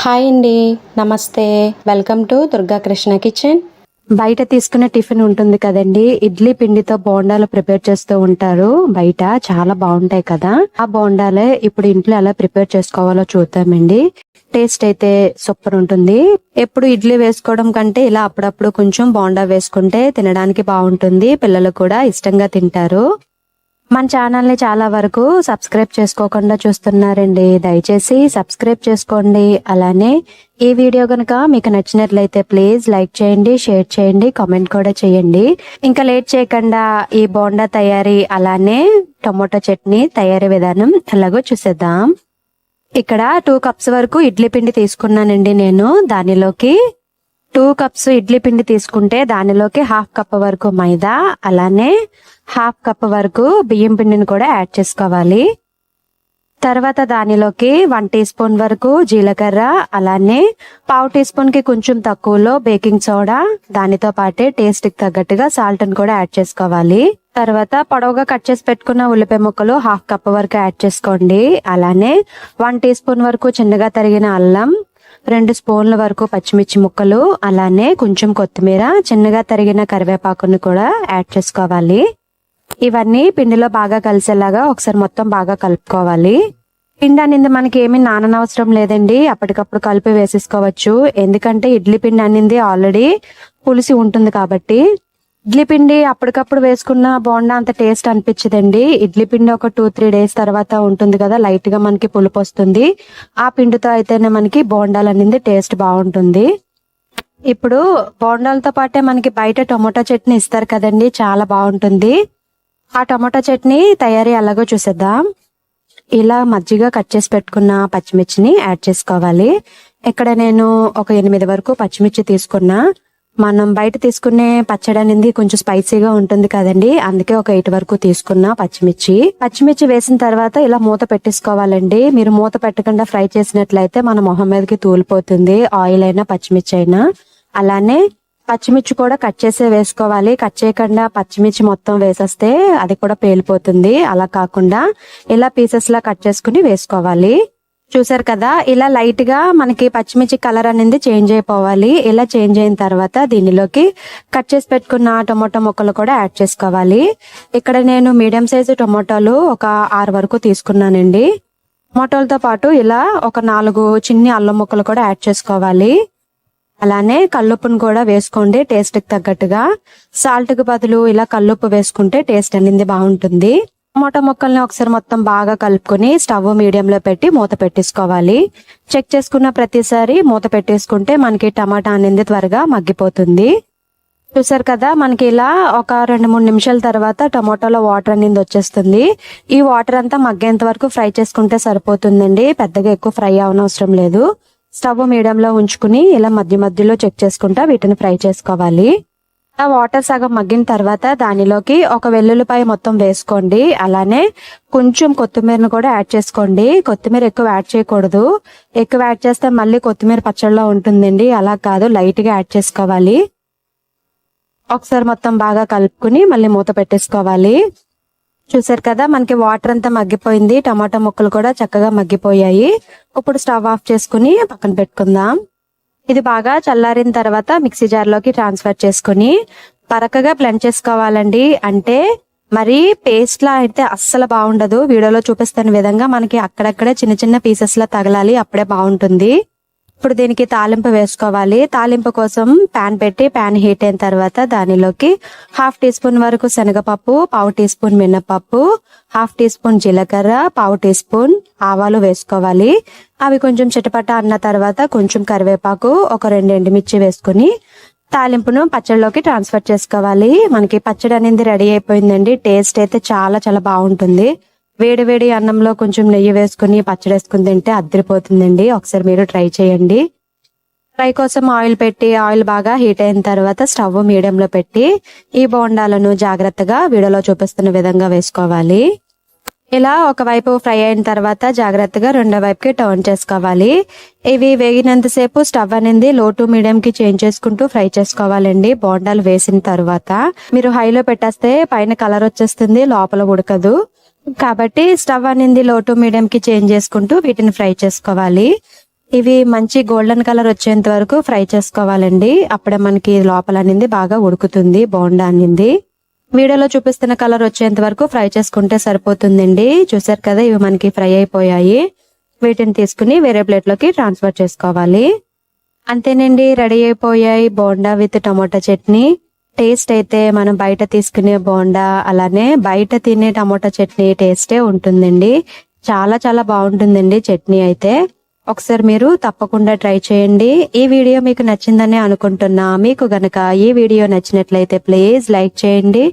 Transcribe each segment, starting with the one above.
Hi అండి నమస్తే. Welcome to Durga Krishna kitchen. బయట తీసుకునే టిఫిన్ ఉంటుంది కదండి ఇడ్లీ పిండితో బోండాలు ప్రిపేర్ చేస్తూ ఉంటారు. బయట చాలా బాగుంటాయి కదా. ఆ బోండాలే ఇప్పుడు ఇంట్లో ఎలా ప్రిపేర్ చేసుకోవాలో చూద్దామండి. టేస్ట్ అయితే సూపర్ ఉంటుంది. ఎప్పుడు ఇడ్లీ వేసుకోవడం కంటే ఇలా అప్పుడప్పుడు కొంచెం బోండా వేసుకుంటే తినడానికి బాగుంటుంది. పిల్లలు కూడా ఇష్టంగా తింటారు. మన ఛానల్ని చాలా వరకు సబ్స్క్రైబ్ చేసుకోకుండా చూస్తున్నారండి. దయచేసి సబ్స్క్రైబ్ చేసుకోండి. అలానే ఈ వీడియో కనుక మీకు నచ్చినట్లయితే ప్లీజ్ లైక్ చేయండి షేర్ చేయండి కామెంట్ కూడా చేయండి. ఇంకా లేట్ చేయకుండా ఈ బోండా తయారీ అలానే టమోటా చట్నీ తయారీ విధానం ఎలాగో చూసేద్దాం. ఇక్కడ టూ కప్స్ వరకు ఇడ్లీ పిండి తీసుకున్నానండి నేను. దానిలోకి టూ కప్స్ ఇడ్లీ పిండి తీసుకుంటే దానిలోకి హాఫ్ కప్ వరకు మైదా అలానే హాఫ్ కప్ వరకు బియ్యం పిండిని కూడా యాడ్ చేసుకోవాలి. తర్వాత దానిలోకి వన్ టీ స్పూన్ వరకు జీలకర్ర అలానే పావు టీ స్పూన్కి కొంచెం తక్కువలో బేకింగ్ సోడా దానితో పాటే టేస్ట్కి తగ్గట్టుగా సాల్ట్ని కూడా యాడ్ చేసుకోవాలి. తర్వాత పొడవుగా కట్ చేసి పెట్టుకున్న ఉల్లిపాయ ముక్కలు హాఫ్ కప్ వరకు యాడ్ చేసుకోండి. అలానే వన్ టీ స్పూన్ వరకు చిన్నగా తరిగిన అల్లం రెండు స్పూన్ల వరకు పచ్చిమిర్చి ముక్కలు అలానే కొంచెం కొత్తిమీర చిన్నగా తరిగిన కరివేపాకును కూడా యాడ్ చేసుకోవాలి. ఇవన్నీ పిండిలో బాగా కలిసేలాగా ఒకసారి మొత్తం బాగా కలుపుకోవాలి. పిండి అనేది మనకి ఏమీ నాననవసరం లేదండి. అప్పటికప్పుడు కలిపి వేసేసుకోవచ్చు. ఎందుకంటే ఇడ్లీ పిండి అనింది ఆల్రెడీ పులిసి ఉంటుంది కాబట్టి. ఇడ్లీ పిండి అప్పటికప్పుడు వేసుకున్న బోండా అంత టేస్ట్ అనిపించదండి. ఇడ్లీ పిండి ఒక టూ త్రీ డేస్ తర్వాత ఉంటుంది కదా లైట్గా మనకి పులుపు వస్తుంది. ఆ పిండితో అయితేనే మనకి బోండాలు అనేది టేస్ట్ బాగుంటుంది. ఇప్పుడు బోండాలతో పాటే మనకి బయట టొమాటో చట్నీ ఇస్తారు కదండి చాలా బాగుంటుంది. ఆ టమాటా చట్నీ తయారీ ఎలాగో చూసేద్దాం. ఇలా మజ్జిగ కట్ చేసి పెట్టుకున్న పచ్చిమిర్చిని యాడ్ చేసుకోవాలి. ఇక్కడ నేను ఒక ఎనిమిది వరకు పచ్చిమిర్చి తీసుకున్నా. మనం బయట తీసుకునే పచ్చడి అనేది కొంచెం స్పైసీగా ఉంటుంది కదండి. అందుకే ఒక ఎయిట్ వరకు తీసుకున్నా పచ్చిమిర్చి. పచ్చిమిర్చి వేసిన తర్వాత ఇలా మూత పెట్టేసుకోవాలండి. మీరు మూత పెట్టకుండా ఫ్రై చేసినట్లయితే మన మొహం మీదకి తూలిపోతుంది. ఆయిల్ అయినా పచ్చిమిర్చి అయినా. అలానే పచ్చిమిర్చి కూడా కట్ చేసే వేసుకోవాలి. కట్ చేయకుండా పచ్చిమిర్చి మొత్తం వేసేస్తే అది కూడా పేలిపోతుంది. అలా కాకుండా ఇలా పీసెస్ లా కట్ చేసుకుని వేసుకోవాలి. చూసారు కదా ఇలా లైట్గా మనకి పచ్చిమిర్చి కలర్ అనేది చేంజ్ అయిపోవాలి. ఇలా చేంజ్ అయిన తర్వాత దీనిలోకి కట్ చేసి పెట్టుకున్న టొమాటో ముక్కలు కూడా యాడ్ చేసుకోవాలి. ఇక్కడ నేను మీడియం సైజు టొమాటోలు ఒక ఆరు వరకు తీసుకున్నానండి. టొమాటోలతో పాటు ఇలా ఒక నాలుగు చిన్ని అల్లం ముక్కలు కూడా యాడ్ చేసుకోవాలి. అలానే కల్లుప్పును కూడా వేసుకోండి టేస్ట్కి తగ్గట్టుగా. సాల్ట్కి బదులు ఇలా కల్లుప్పు వేసుకుంటే టేస్ట్ అనేది బాగుంటుంది. టమాటో ముక్కల్ని ఒకసారి మొత్తం బాగా కలుపుకొని స్టవ్ మీడియంలో పెట్టి మూత పెట్టేసుకోవాలి. చెక్ చేసుకున్న ప్రతిసారి మూత పెట్టేసుకుంటే మనకి టమాటా అనేది త్వరగా మగ్గిపోతుంది. చూసారు కదా మనకి ఇలా ఒక రెండు మూడు నిమిషాల తర్వాత టమాటోలో వాటర్ అనేది వచ్చేస్తుంది. ఈ వాటర్ అంతా మగ్గేంత వరకు ఫ్రై చేసుకుంటే సరిపోతుందండి. పెద్దగా ఎక్కువ ఫ్రై అవనవసరం లేదు. స్టవ్ మీడియంలో ఉంచుకుని ఇలా మధ్య మధ్యలో చెక్ చేసుకుంటా వీటిని ఫ్రై చేసుకోవాలి. ఆ వాటర్ సగం మగ్గిన తర్వాత దానిలోకి ఒక వెల్లుల్లిపాయ మొత్తం వేసుకోండి. అలానే కొంచెం కొత్తిమీరను కూడా యాడ్ చేసుకోండి. కొత్తిమీర ఎక్కువ యాడ్ చేయకూడదు. ఎక్కువ యాడ్ చేస్తే మళ్ళీ కొత్తిమీర పచ్చళ్ళలో ఉంటుందండి. అలా కాదు లైట్గా యాడ్ చేసుకోవాలి. ఒకసారి మొత్తం బాగా కలుపుకుని మళ్ళీ మూత పెట్టేసుకోవాలి. చూసారు కదా మనకి వాటర్ అంతా మగ్గిపోయింది. టమాటా ముక్కలు కూడా చక్కగా మగ్గిపోయాయి. ఇప్పుడు స్టవ్ ఆఫ్ చేసుకుని పక్కన పెట్టుకుందాం. ఇది బాగా చల్లారిన తర్వాత మిక్సీ జార్లోకి ట్రాన్స్ఫర్ చేసుకుని పరకగా బ్లెండ్ చేసుకోవాలండి. అంటే మరి పేస్ట్ లా అయితే అస్సలు బాగుండదు. వీడియోలో చూపిస్తున్న విధంగా మనకి అక్కడక్కడే చిన్న చిన్న పీసెస్ లా తగలాలి. అప్పుడే బాగుంటుంది. ఇప్పుడు దీనికి తాలింపు వేసుకోవాలి. తాలింపు కోసం పాన్ పెట్టి పాన్ హీట్ అయిన తర్వాత దానిలోకి హాఫ్ టీ స్పూన్ వరకు శనగపప్పు పావు టీ స్పూన్ మినపప్పు హాఫ్ టీ స్పూన్ జీలకర్ర పావు టీ స్పూన్ ఆవాలు వేసుకోవాలి. అవి కొంచెం చిటపట అన్న తర్వాత కొంచెం కరివేపాకు ఒక రెండు ఎండుమిర్చి వేసుకుని తాలింపును పచ్చడిలోకి ట్రాన్స్ఫర్ చేసుకోవాలి. మనకి పచ్చడి అనేది రెడీ అయిపోయిందండి. టేస్ట్ అయితే చాలా చాలా బాగుంటుంది. వేడి వేడి అన్నంలో కొంచెం నెయ్యి వేసుకుని పచ్చడి వేసుకుని తింటే అద్దరిపోతుందండి. ఒకసారి మీరు ట్రై చేయండి. ఫ్రై కోసం ఆయిల్ పెట్టి ఆయిల్ బాగా హీట్ అయిన తర్వాత స్టవ్ మీడియంలో పెట్టి ఈ బోండాలను జాగ్రత్తగా వీడియోలో చూపిస్తున్న విధంగా వేసుకోవాలి. ఇలా ఒకవైపు ఫ్రై అయిన తర్వాత జాగ్రత్తగా రెండో వైపుకి టర్న్ చేసుకోవాలి. ఇవి వేగినంతసేపు స్టవ్ అనేది లో టు మీడియం కి చేంజ్ చేసుకుంటూ ఫ్రై చేసుకోవాలండి. బోండాలు వేసిన తర్వాత మీరు హైలో పెట్టేస్తే పైన కలర్ వచ్చేస్తుంది లోపల ఉడకదు. కాబట్టి స్టవ్ అనేది లో టు మీడియం కి చేంజ్ చేసుకుంటూ వీటిని ఫ్రై చేసుకోవాలి. ఇవి మంచి గోల్డెన్ కలర్ వచ్చేంత వరకు ఫ్రై చేసుకోవాలండి. అప్పుడే మనకి లోపల అనేది బాగా ఉడుకుతుంది బోండా అనేది. వీడియోలో చూపిస్తున్న కలర్ వచ్చేంత వరకు ఫ్రై చేసుకుంటే సరిపోతుందండి. చూసారు కదా ఇవి మనకి ఫ్రై అయిపోయాయి. వీటిని తీసుకుని వేరే ప్లేట్లోకి ట్రాన్స్ఫర్ చేసుకోవాలి. అంతేనండి రెడీ అయిపోయాయి bonda with tomato chutney. Taste అయితే మనం బయట తీసుకునే బోండా అలానే బయట తినే టమోటా చట్నీ టేస్టే ఉంటుందండి. చాలా చాలా బాగుంటుందండి చట్నీ అయితే. ఒకసారి మీరు తప్పకుండా ట్రై చేయండి. ఈ వీడియో మీకు నచ్చిందని అనుకుంటున్నా. మీకు గనక ఈ వీడియో నచ్చినట్లయితే ప్లీజ్ లైక్ చేయండి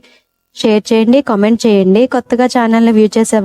షేర్ చేయండి కామెంట్ చేయండి. కొత్తగా ఛానల్ని వ్యూ చేసే